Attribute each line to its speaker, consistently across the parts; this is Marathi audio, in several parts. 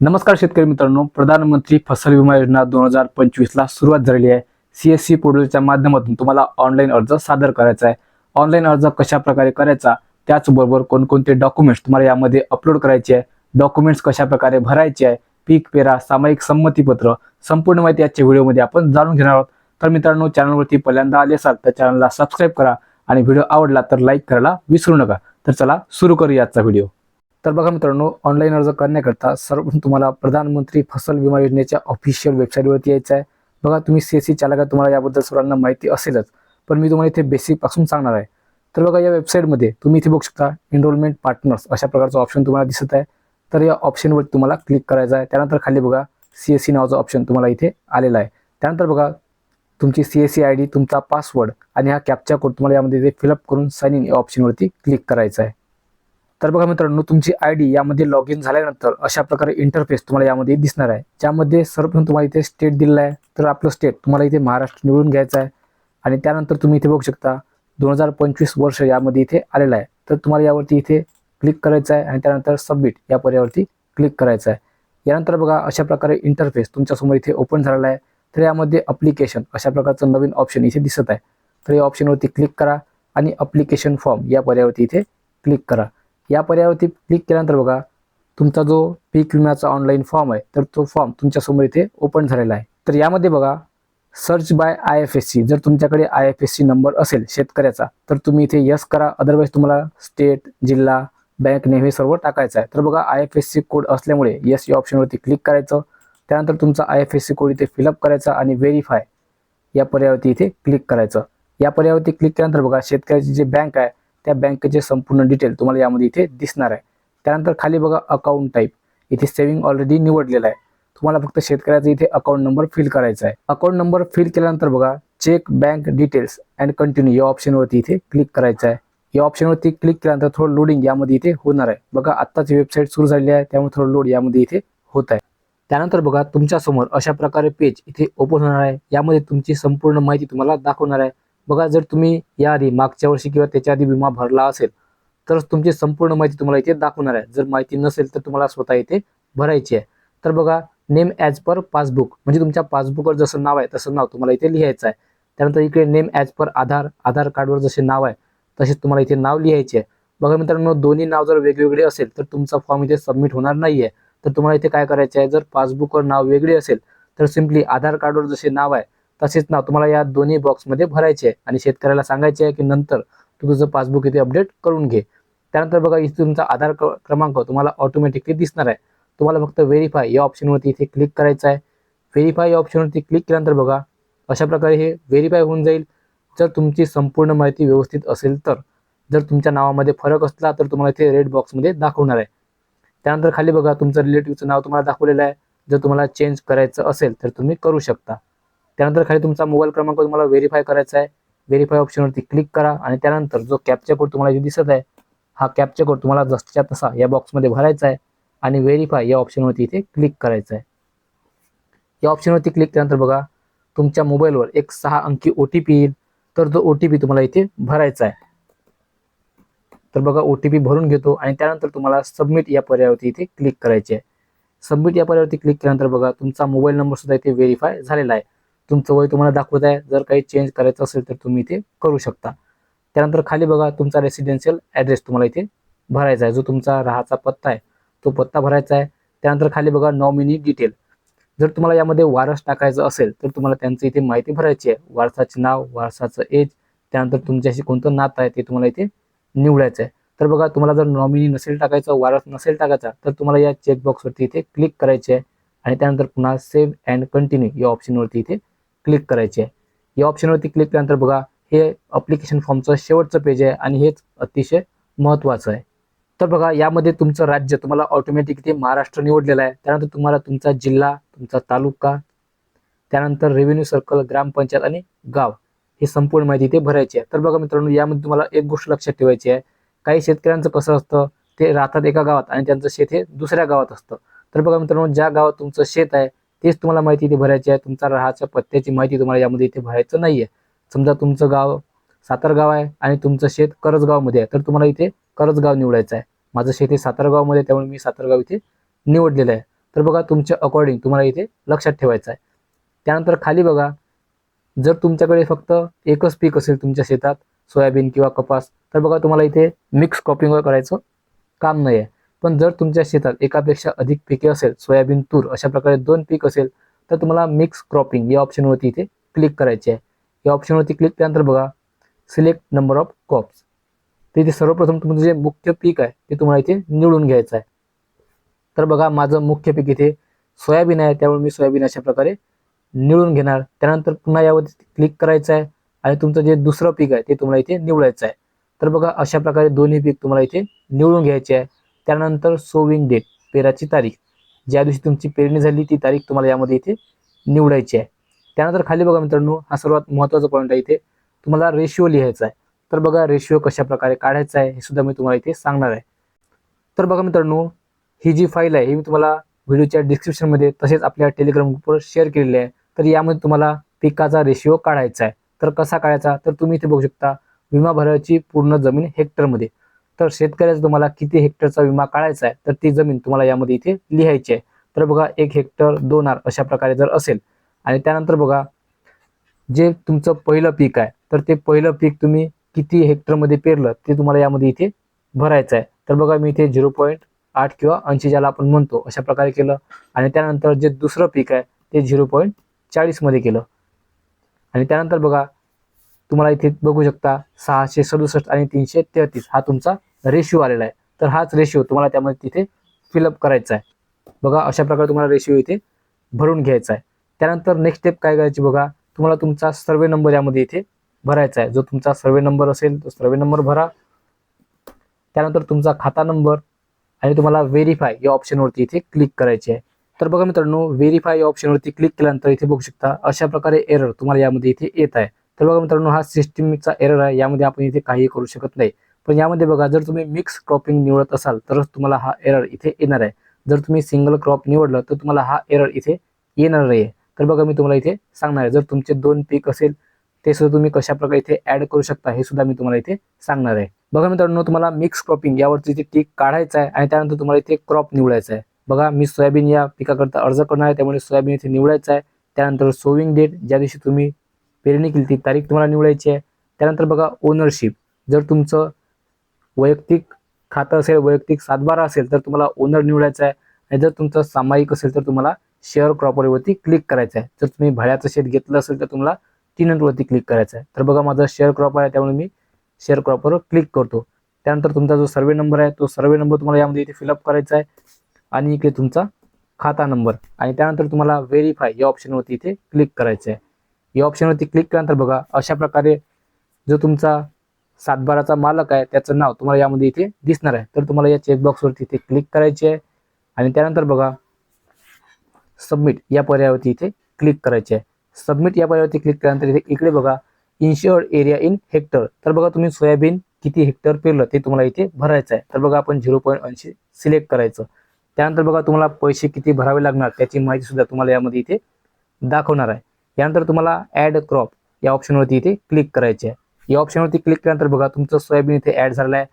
Speaker 1: नमस्कार शेतकरी मित्रांनो प्रधानमंत्री फसल विमा योजना दोन हजार पंचवीसला सुरुवात झालेली आहे. सी एस सी पोर्टलच्या माध्यमातून तुम्हाला ऑनलाईन अर्ज सादर करायचा आहे. ऑनलाईन अर्ज कशा प्रकारे करायचा त्याचबरोबर कोणकोणते डॉक्युमेंट्स तुम्हाला यामध्ये अपलोड करायचे आहे डॉक्युमेंट्स कशा प्रकारे भरायचे आहे पीक पेरा सामायिक संमतीपत्र संपूर्ण माहिती आजच्या व्हिडिओमध्ये आपण जाणून घेणार आहोत. तर मित्रांनो चॅनलवरती पहिल्यांदा आले असाल तर चॅनलला सबस्क्राईब करा आणि व्हिडिओ आवडला तर लाईक करायला विसरू नका. तर चला सुरू करूया आजचा व्हिडिओ. तर बघा मित्रांनो ऑनलाईन अर्ज करण्याकरता सर्व तुम्हाला प्रधानमंत्री फसल विमा योजनेच्या ऑफिशियल वेबसाईटवरती यायचं आहे. बघा तुम्ही सी एस सी चालक तुम्हाला याबद्दल सर्वांना माहिती असेलच पण मी तुम्हाला इथे बेसिकपासून सांगणार आहे. तर बघा या वेबसाईटमध्ये तुम्ही इथे बघू शकता एनरोलमेंट पार्टनर्स अशा प्रकारचा ऑप्शन तुम्हाला दिसत आहे. तर या ऑप्शनवर तुम्हाला क्लिक करायचं आहे. त्यानंतर खाली बघा सी एस सी नावाचा ऑप्शन तुम्हाला इथे आलेला आहे. त्यानंतर बघा तुमची C S C I D तुमचा पासवर्ड आणि हा कॅपचा कोड तुम्हाला यामध्ये इथे फिलअप करून साइन इन या ऑप्शनवरती क्लिक करायचा आहे. तर बघा मित्रांनो तुमची आय डी यामध्ये लॉग इन झाल्यानंतर अशा प्रकारे इंटरफेस तुम्हाला यामध्ये दिसणार आहे. ज्यामध्ये सर्वप्रथम तुम्हाला इथे स्टेट दिलेला आहे. तर आपलं स्टेट तुम्हाला इथे महाराष्ट्र निवडून घ्यायचं आहे. आणि त्यानंतर तुम्ही इथे बघू शकता दोन हजार पंचवीस वर्ष यामध्ये इथे आलेलं आहे. तर तुम्हाला यावरती इथे क्लिक करायचं आहे आणि त्यानंतर सबमिट या पर्यावरती क्लिक करायचं आहे. यानंतर बघा अशा प्रकारे इंटरफेस तुमच्यासमोर इथे ओपन झालेला आहे. तर यामध्ये अप्लिकेशन अशा प्रकारचं नवीन ऑप्शन इथे दिसत आहे. तर या ऑप्शनवरती क्लिक करा आणि अप्लिकेशन फॉर्म या पर्यावरती इथे क्लिक करा. या पर्यावरती क्लिक केल्यानंतर बघा तुमचा जो पीक विम्याचा ऑनलाईन फॉर्म आहे तर तो फॉर्म तुमच्यासमोर इथे ओपन झालेला आहे. तर यामध्ये बघा search by I F S C जर तुमच्याकडे I F S C number असेल शेतकऱ्याचा तर तुम्ही इथे यस करा. अदरवाईज तुम्हाला स्टेट जिल्हा बँक नेम हे सर्व टाकायचं आहे. तर बघा I F S C code असल्यामुळे यस या ऑप्शनवरती क्लिक करायचं. त्यानंतर तुमचा I F S C code इथे फिलअप करायचा आणि व्हेरीफाय या पर्यावरती इथे क्लिक करायचं. या पर्यावरती क्लिक केल्यानंतर बघा शेतकऱ्याची जी बँक आहे त्या बँकेचे संपूर्ण डिटेल तुम्हाला यामध्ये इथे दिसणार आहे. त्यानंतर खाली बघा अकाउंट टाईप. इथे सेव्हिंग ऑलरेडी निवडलेला आहे. तुम्हाला फक्त शेतकऱ्याचा इथे अकाउंट नंबर फिल करायचा आहे. अकाउंट नंबर फिल केल्यानंतर बघा check bank details and continue या ऑप्शनवरती इथे क्लिक करायचं आहे. या ऑप्शनवरती क्लिक केल्यानंतर थोडं लोडिंग यामध्ये इथे होणार आहे. बघा आत्ताची वेबसाईट सुरू झाली आहे त्यामुळे थोडं लोड यामध्ये इथे होत आहे. त्यानंतर बघा तुमच्यासमोर अशा प्रकारे पेज इथे ओपन होणार आहे. यामध्ये तुमची संपूर्ण माहिती तुम्हाला दाखवणार आहे. बघा जर तुम्ही याआधी मागच्या वर्षी किंवा त्याच्या आधी विमा भरला असेल तरच तुमची संपूर्ण माहिती तुम्हाला इथे दाखवणार आहे. जर माहिती नसेल तर तुम्हाला स्वतः इथे भरायची आहे. तर बघा नेम ॲज पर पासबुक म्हणजे तुमच्या पासबुकवर जसं नाव आहे तसं नाव तुम्हाला इथे लिहायचं आहे. त्यानंतर इकडे name as per Aadhaar Aadhaar कार्डवर जसे नाव आहे तसेच तुम्हाला इथे नाव लिहायचे आहे. बघा मित्रांनो दोन्ही नाव जर वेगवेगळे असेल तर तुमचा फॉर्म इथे सबमिट होणार नाही आहे तर तुम्हाला इथे काय करायचं आहे? जर पासबुकवर नाव वेगळे असेल तर सिम्पली आधार कार्डवर जसे नाव आहे तसेच ना तुम्हाला या दोन्ही बॉक्समध्ये भरायचे आहे. आणि शेतकऱ्याला सांगायचे आहे की नंतर तू तुझं पासबुक इथे अपडेट करून घे. त्यानंतर बघा इथे तुमचा आधार क्रमांक तुम्हाला ऑटोमॅटिकली दिसणार आहे. तुम्हाला फक्त व्हेरीफाय या ऑप्शनवरती इथे क्लिक करायचं आहे. व्हेरीफाय या ऑप्शनवरती क्लिक केल्यानंतर बघा अशा प्रकारे हे व्हेरीफाय होऊन जाईल. जर तुमची संपूर्ण माहिती व्यवस्थित असेल तर जर तुमच्या नावामध्ये फरक असला तर तुम्हाला इथे रेड बॉक्समध्ये दाखवणार आहे. त्यानंतर खाली बघा तुमचं रिलेटिव्हचं नाव तुम्हाला दाखवलेलं आहे. जर तुम्हाला चेंज करायचं असेल तर तुम्ही करू शकता. त्यानंतर खाली तुमचा मोबाईल क्रमांक तुम्हाला व्हेरीफाय करायचा आहे. व्हेरीफाय ऑप्शनवरती क्लिक करा आणि त्यानंतर जो कॅपचा कोड तुम्हाला इथे दिसत आहे हा कॅपचा कोड तुम्हाला जसच्या तसा या बॉक्समध्ये भरायचा आहे आणि व्हेरीफाय या ऑप्शनवरती इथे क्लिक करायचं आहे. या ऑप्शनवरती क्लिक केल्यानंतर बघा तुमच्या मोबाईलवर एक सहा अंकी ओ टी पी येईल. तर तो ओ टी पी तुम्हाला इथे भरायचा आहे. तर बघा ओ टी पी भरून घेतो आणि त्यानंतर तुम्हाला सबमिट या पर्यायावरती इथे क्लिक करायचे आहे. सबमिट या पर्यायावरती क्लिक केल्यानंतर बघा तुमचा मोबाईल नंबर सुद्धा इथे व्हेरीफाय झालेला आहे. तुमचं वय तुम्हाला दाखवत आहे. जर काही चेंज करायचं असेल तर तुम्ही इथे करू शकता. त्यानंतर खाली बघा तुमचा रेसिडेन्शियल ॲड्रेस तुम्हाला इथे भरायचा आहे. जो तुमचा राहाचा पत्ता आहे तो पत्ता भरायचा आहे. त्यानंतर खाली बघा नॉमिनी डिटेल जर तुम्हाला यामध्ये वारस टाकायचं असेल तर तुम्हाला त्यांचं इथे माहिती भरायची आहे. वारसाचे नाव वारसाचं एज त्यानंतर तुमच्याशी कोणतं नातं आहे ते तुम्हाला इथे निवडायचं आहे. तर बघा तुम्हाला जर नॉमिनी नसेल टाकायचं वारस नसेल टाकायचा तर तुम्हाला या चेकबॉक्सवरती इथे क्लिक करायचे आहे. आणि त्यानंतर पुन्हा सेव्ह अँड कंटिन्यू या ऑप्शनवरती इथे क्लिक करायचे. आहे या ऑप्शनवरती क्लिक केल्यानंतर बघा हे अप्लिकेशन फॉर्मचं शेवटचं पेज आहे आणि हेच अतिशय महत्त्वाचं आहे. तर बघा यामध्ये तुमचं राज्य तुम्हाला ऑटोमॅटिक इथे महाराष्ट्र निवडलेलं आहे. त्यानंतर तुम्हाला तुमचा जिल्हा तुमचा तालुका त्यानंतर रेव्हेन्यू सर्कल ग्रामपंचायत आणि गाव ही संपूर्ण माहिती इथे भरायची आहे. तर बघा मित्रांनो यामध्ये तुम्हाला एक गोष्ट लक्षात ठेवायची आहे. काही शेतकऱ्यांचं कसं असतं ते राहतात एका गावात आणि त्यांचं शेत हे दुसऱ्या गावात असतं. तर बघा मित्रांनो ज्या गावात तुमचं शेत आहे तेच तुम्हाला माहिती इथे भरायची आहे. तुमचा राहाच्या पत्त्याची माहिती तुम्हाला यामध्ये इथे भरायचं नाही आहे समजा तुमचं गाव सातारगाव आहे आणि तुमचं शेत करजगावमध्ये आहे तर तुम्हाला इथे करजगाव निवडायचं आहे. माझं शेत हे सातारगावमध्ये आहे, त्यामुळे मी सातारगाव इथे निवडलेलं आहे. तर बघा तुमच्या अकॉर्डिंग तुम्हाला इथे लक्षात ठेवायचं आहे. त्यानंतर खाली बघा जर तुमच्याकडे फक्त एकच पीक असेल तुमच्या शेतात सोयाबीन किंवा कपास तर बघा तुम्हाला इथे मिक्स क्रॉपिंग करायचं काम नाही आहे पण जर तुमच्या शेतात एकापेक्षा अधिक पिके असेल सोयाबीन तूर अशा प्रकारे दोन पीक असेल तर तुम्हाला मिक्स क्रॉपिंग या ऑप्शनवरती इथे क्लिक करायचे आहे. या ऑप्शनवरती क्लिक केल्यानंतर बघा सिलेक्ट नंबर ऑफ क्रॉप्स तर इथे सर्वप्रथम तुमचं जे मुख्य पीक आहे ते तुम्हाला इथे निवडून घ्यायचं आहे. तर बघा माझं मुख्य पीक इथे सोयाबीन आहे त्यामुळे मी सोयाबीन अशा प्रकारे निवडून घेणार. त्यानंतर पुन्हा यावरती क्लिक करायचं आहे आणि तुमचं जे दुसरं पीक आहे ते तुम्हाला इथे निवडायचं आहे. तर बघा अशा प्रकारे दोन्ही पीक तुम्हाला इथे निवडून घ्यायचे आहे. त्यानंतर सोविंग डेट पेराची तारीख. ज्या दिवशी तुमची पेरणी झाली ती तारीख तुम्हाला यामध्ये इथे निवडायची आहे. त्यानंतर खाली बघा मित्रांनो हा सर्वात महत्त्वाचा पॉईंट आहे इथे. तुम्हाला रेशिओ लिहायचा आहे. तर बघा रेशिओ कशा प्रकारे काढायचा आहे हे सुद्धा मी तुम्हाला इथे सांगणार आहे. तर बघा मित्रांनो ही जी फाईल आहे ही मी तुम्हाला व्हिडिओच्या डिस्क्रिप्शनमध्ये तसेच आपल्या टेलिग्राम ग्रुपवर शेअर केलेली आहे. तर यामध्ये तुम्हाला पिकाचा रेशिओ काढायचा आहे. तर कसा काढायचा? तर तुम्ही इथे बघू शकता विमा भरायची पूर्ण जमीन हेक्टरमध्ये तर शेतकऱ्याचा तुम्हाला किती हेक्टरचा विमा काढायचा आहे तर ती जमीन तुम्हाला यामध्ये इथे लिहायची आहे. तर बघा एक हेक्टर दोन आर अशा प्रकारे जर असेल आणि त्यानंतर बघा जे तुमचं पहिलं पीक आहे तर ते पहिलं पीक तुम्ही किती हेक्टरमध्ये पेरलं ते तुम्हाला यामध्ये इथे भरायचं आहे. तर बघा मी इथे झिरो पॉईंट आठ किंवा ऐंशी ज्याला आपण म्हणतो अशा प्रकारे केलं. आणि त्यानंतर जे दुसरं पीक आहे ते झिरो पॉईंट चाळीसमध्ये केलं. आणि त्यानंतर बघा तुम्हाला इथे बघू शकता सहाशे सदुसष्ट आणि तीनशे तेहतीस हा तुमचा रेशिओ आलेला आहे. तर हाच रेशिओ तुम्हाला त्यामध्ये तिथे फिलअप करायचा आहे. बघा अशा प्रकारे तुम्हाला रेशिओ इथे भरून घ्यायचा आहे. त्यानंतर नेक्स्ट स्टेप काय करायची बघा तुम्हाला तुमचा सर्वे नंबर यामध्ये इथे भरायचा आहे. जो तुमचा सर्वे नंबर असेल तो सर्वे नंबर भरा. त्यानंतर तुमचा खाता नंबर आणि तुम्हाला व्हेरीफाय या ऑप्शनवरती इथे क्लिक करायचे आहे. तर बघा मित्रांनो व्हेरीफाय या ऑप्शनवरती क्लिक केल्यानंतर इथे बघू शकता अशा प्रकारे एरर तुम्हाला यामध्ये इथे येत आहे. तर बघा मित्रांनो हा सिस्टीमचा एरर आहे. यामध्ये आपण इथे काही करू शकत नाही. पण यामध्ये बघा जर तुम्ही मिक्स क्रॉपिंग निवडत असाल तरच तुम्हाला हा एरर इथे येणार आहे. जर तुम्ही सिंगल क्रॉप निवडलं तर तुम्हाला हा एरर इथे येणार नाही आहे तर बघा मी तुम्हाला इथे सांगणार आहे. जर तुमचे दोन पीक असेल ते सुद्धा तुम्ही कशा प्रकारे इथे ऍड करू शकता हे सुद्धा मी तुम्हाला इथे सांगणार आहे. बघा मित्रांनो तुम्हाला मिक्स क्रॉपिंग यावरती इथे टीक काढायचं आहे आणि त्यानंतर तुम्हाला इथे क्रॉप निवडायचा आहे. बघा मी सोयाबीन या पिकाकरता अर्ज करणार आहे त्यामुळे सोयाबीन इथे निवडायचं आहे. त्यानंतर सोविंग डेट ज्या दिवशी तुम्ही पेरणी केली ती तारीख तुम्हाला निवडायची आहे. त्यानंतर बघा ओनरशिप जर तुमचं वैयक्तिक खातं असेल वैयक्तिक सातबारा असेल तर तुम्हाला ओनर निवडायचा आहे. आणि जर तुमचं सामायिक असेल तर तुम्हाला शेअर क्रॉपरवरती क्लिक करायचं आहे. जर तुम्ही भाड्याचं शेत घेतलं असेल तर तुम्हाला तीन टिनंटवरती क्लिक करायचं आहे. तर बघा माझं शेअर क्रॉपर आहे त्यामुळे मी शेअर क्रॉपरवर क्लिक करतो. त्यानंतर तुमचा जो सर्वे नंबर आहे तो सर्वे नंबर तुम्हाला यामध्ये इथे फिलअप करायचा आहे. आणि इकडे तुमचा खाता नंबर आणि त्यानंतर तुम्हाला व्हेरीफाय या ऑप्शनवरती इथे क्लिक करायचं आहे. या ऑप्शनवरती क्लिक केल्यानंतर बघा अशा प्रकारे जो तुमचा सातबाराचा मालक आहे त्याचं नाव तुम्हाला यामध्ये इथे दिसणार आहे. तर तुम्हाला या चेकबॉक्सवरती इथे क्लिक करायचे आहे. आणि त्यानंतर बघा सबमिट या पर्यायावरती इथे क्लिक करायचे आहे. सबमिट या पर्यायावरती क्लिक केल्यानंतर इथे इकडे बघा इन्शुअर्ड एरिया इन हेक्टर तर बघा तुम्ही सोयाबीन किती हेक्टर पेरलं ते तुम्हाला इथे भरायचं आहे. तर बघा आपण झिरो पॉईंट ऐंशी सिलेक्ट करायचं. त्यानंतर बघा तुम्हाला पैसे किती भरावे लागणार त्याची माहिती सुद्धा तुम्हाला यामध्ये इथे दाखवणार आहे. यानंतर तुम्हाला ॲड क्रॉप या ऑप्शनवरती इथे क्लिक करायचे आहे. या ऑप्शनवरती क्लिक केल्यानंतर बघा तुमचं सोयाबीन इथे ॲड झालेलं आहे.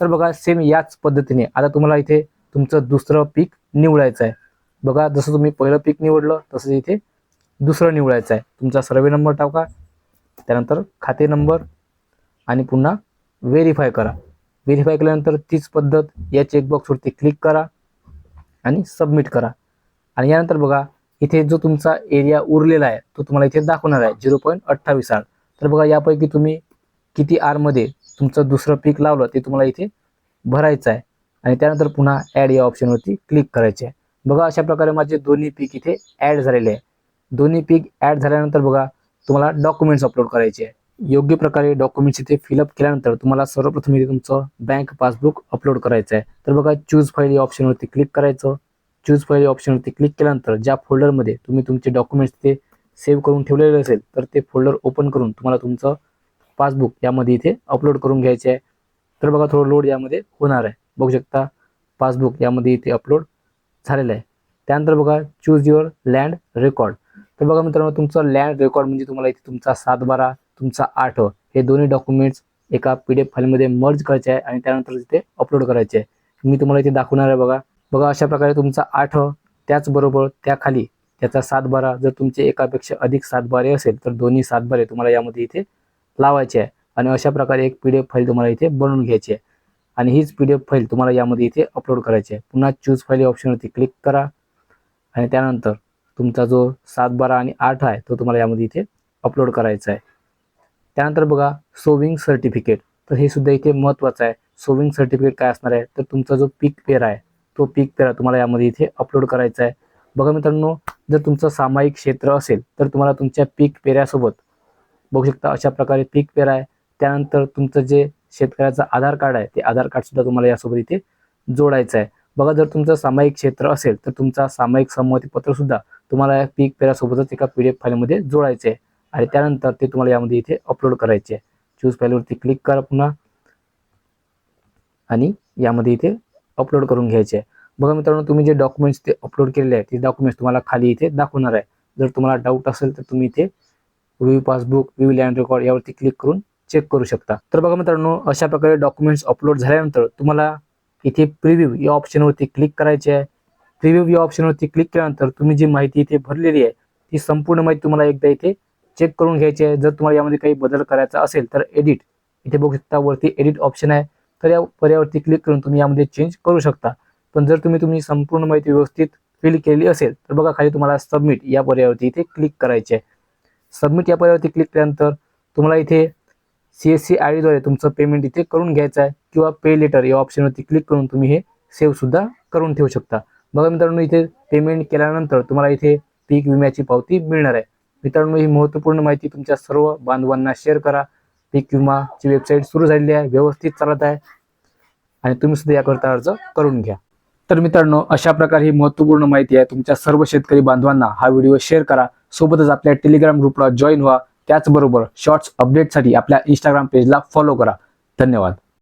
Speaker 1: तर बघा सेम याच पद्धतीने आता तुम्हाला इथे तुमचं दुसरं पीक निवडायचं आहे. बघा जसं तुम्ही पहिलं पीक निवडलं तसं इथे दुसरं निवडायचं आहे. तुमचा सर्वे नंबर टाका त्यानंतर खाते नंबर आणि पुन्हा व्हेरीफाय करा. व्हेरीफाय केल्यानंतर तीच पद्धत या चेकबॉक्सवरती क्लिक करा आणि सबमिट करा. आणि यानंतर बघा इथे जो तुमचा एरिया उरलेला आहे तो तुम्हाला इथे दाखवणार आहे झिरो पॉईंट अठ्ठावीस आर तर बघा यापैकी तुम्ही किती आरमध्ये तुमचं दुसरं पीक लावलं ते तुम्हाला इथे भरायचं आहे. आणि त्यानंतर पुन्हा ॲड या ऑप्शनवरती क्लिक करायचे आहे. बघा अशा प्रकारे माझे दोन्ही पीक इथे ॲड झालेले आहे. दोन्ही पीक ॲड झाल्यानंतर बघा तुम्हाला डॉक्युमेंट्स अपलोड करायचे आहे. योग्य प्रकारे डॉक्युमेंट्स इथे फिलअप केल्यानंतर तुम्हाला सर्वप्रथम इथे तुमचं बँक पासबुक अपलोड करायचं आहे. तर बघा चूज फाईल या ऑप्शनवरती क्लिक करायचं. चूज फाईल या ऑप्शनवरती क्लिक केल्यानंतर ज्या फोल्डरमध्ये तुम्ही तुमचे डॉक्युमेंट्स ते सेव्ह करून ठेवलेले असेल तर ते फोल्डर ओपन करून तुम्हाला तुमचं पासबुक यामध्ये इथे अपलोड करून घ्यायचे आहे. तर बघा थोडं लोड यामध्ये होणार आहे. बघू शकता पासबुक यामध्ये इथे अपलोड झालेलं आहे. त्यानंतर बघा चूज युअर लँड रेकॉर्ड तर बघा मित्रांनो तुमचं लँड रेकॉर्ड म्हणजे तुम्हाला इथे तुमचा सात बारा तुमचा आठ हे दोन्ही डॉक्युमेंट्स एका पी डी एफ फाईलमध्ये मर्ज करायचे आहे आणि त्यानंतर तिथे अपलोड करायचे आहे. मी तुम्हाला इथे दाखवणार आहे बघा. बघा अशा प्रकारे तुमचा आठ त्याचबरोबर त्याखाली त्याचा सातबारा जर तुमचे एकापेक्षा अधिक सातबारे असेल तर दोन्ही सातबारे तुम्हाला यामध्ये इथे लावायचे आहे आणि अशा प्रकारे एक पी डी एफ फाईल तुम्हाला इथे बनवून घ्यायची आहे. आणि हीच पी डी एफ फाईल तुम्हाला यामध्ये इथे अपलोड करायची आहे. पुन्हा चूज फाईल या ऑप्शनवरती क्लिक करा. आणि त्यानंतर तुमचा जो सात बारा आणि आठ आहे तो तुम्हाला यामध्ये इथे अपलोड करायचा आहे. त्यानंतर बघा सोविंग सर्टिफिकेट तर हे सुद्धा इथे महत्त्वाचं आहे. सोविंग सर्टिफिकेट काय असणार आहे? तर तुमचा जो पीक पेर आहे तो पीक पेरा तुम्हाला यामध्ये इथे अपलोड करायचा आहे. बघा मित्रांनो जर तुमचं सामायिक क्षेत्र असेल तर तुम्हाला तुमच्या पीक पेऱ्यासोबत बघू शकता अशा प्रकारे पीक पेरा आहे. त्यानंतर तुमचं जे शेतकऱ्याचं आधार कार्ड आहे ते आधार कार्ड सुद्धा तुम्हाला यासोबत इथे जोडायचं आहे. बघा जर तुमचं सामायिक क्षेत्र असेल तर तुमचा सामायिक संमतीपत्र सुद्धा तुम्हाला या पीक पेरासोबतच एका पी डी एफ फाईलमध्ये जोडायचे आहे. आणि त्यानंतर ते तुम्हाला यामध्ये इथे अपलोड करायचे आहे. चूज फाईलवरती क्लिक करा पुन्हा. आणि यामध्ये इथे अपलोड करून घ्यायचे आहे. बघा मित्रांनो तुम्ही जे डॉक्युमेंट्स ते अपलोड केलेले आहे ते डॉक्युमेंट्स तुम्हाला खाली इथे दाखवणार आहे. जर तुम्हाला डाऊट असेल तर तुम्ही इथे view passbook view land record यावरती क्लिक करून चेक करू शकता. तर बघा मित्रांनो अशा प्रकारे डॉक्युमेंट्स अपलोड झाल्यानंतर तुम्हाला इथे प्रिव्ह्यू या ऑप्शनवरती क्लिक करायचे आहे. प्रिव्ह्यू या ऑप्शनवरती क्लिक केल्यानंतर तुम्ही जी माहिती इथे भरलेली आहे ती संपूर्ण माहिती तुम्हाला एकदा इथे चेक करून घ्यायची आहे. जर तुम्हाला यामध्ये काही बदल करायचा असेल तर एडिट इथे बघू शकता वरती एडिट ऑप्शन आहे. तर या पर्यावरती क्लिक करून तुम्ही यामध्ये चेंज करू शकता. पण जर तुम्ही तुम्ही संपूर्ण माहिती व्यवस्थित फिल केली असेल तर बघा खाली तुम्हाला सबमिट या पर्यावरती इथे क्लिक करायचे आहे. सबमिट या पर्यावरती क्लिक केल्यानंतर तुम्हाला इथे सी एस सी आय डीद्वारे तुमचं पेमेंट इथे करून घ्यायचं आहे किंवा पे लेटर या ऑप्शनवरती क्लिक करून तुम्ही हे सेव्ह सुद्धा करून ठेवू शकता. बघा मित्रांनो इथे पेमेंट केल्यानंतर तुम्हाला इथे पीक विम्याची पावती मिळणार आहे. मित्रांनो ही महत्त्वपूर्ण माहिती तुमच्या सर्व बांधवांना शेअर करा. पीक विमाची वेबसाईट सुरू झालेली आहे व्यवस्थित चालत आहे आणि तुम्ही सुद्धा याकरता अर्ज करून घ्या. तर मित्रांनो अशा प्रकारे ही महत्त्वपूर्ण माहिती आहे. तुमच्या सर्व शेतकरी बांधवांना हा व्हिडिओ शेअर करा. सोबतच आपल्या टेलिग्राम ग्रुपला जॉईन व्हा. त्याचबरोबर शॉर्ट्स अपडेटसाठी आपल्या इंस्टाग्राम पेजला फॉलो करा. धन्यवाद.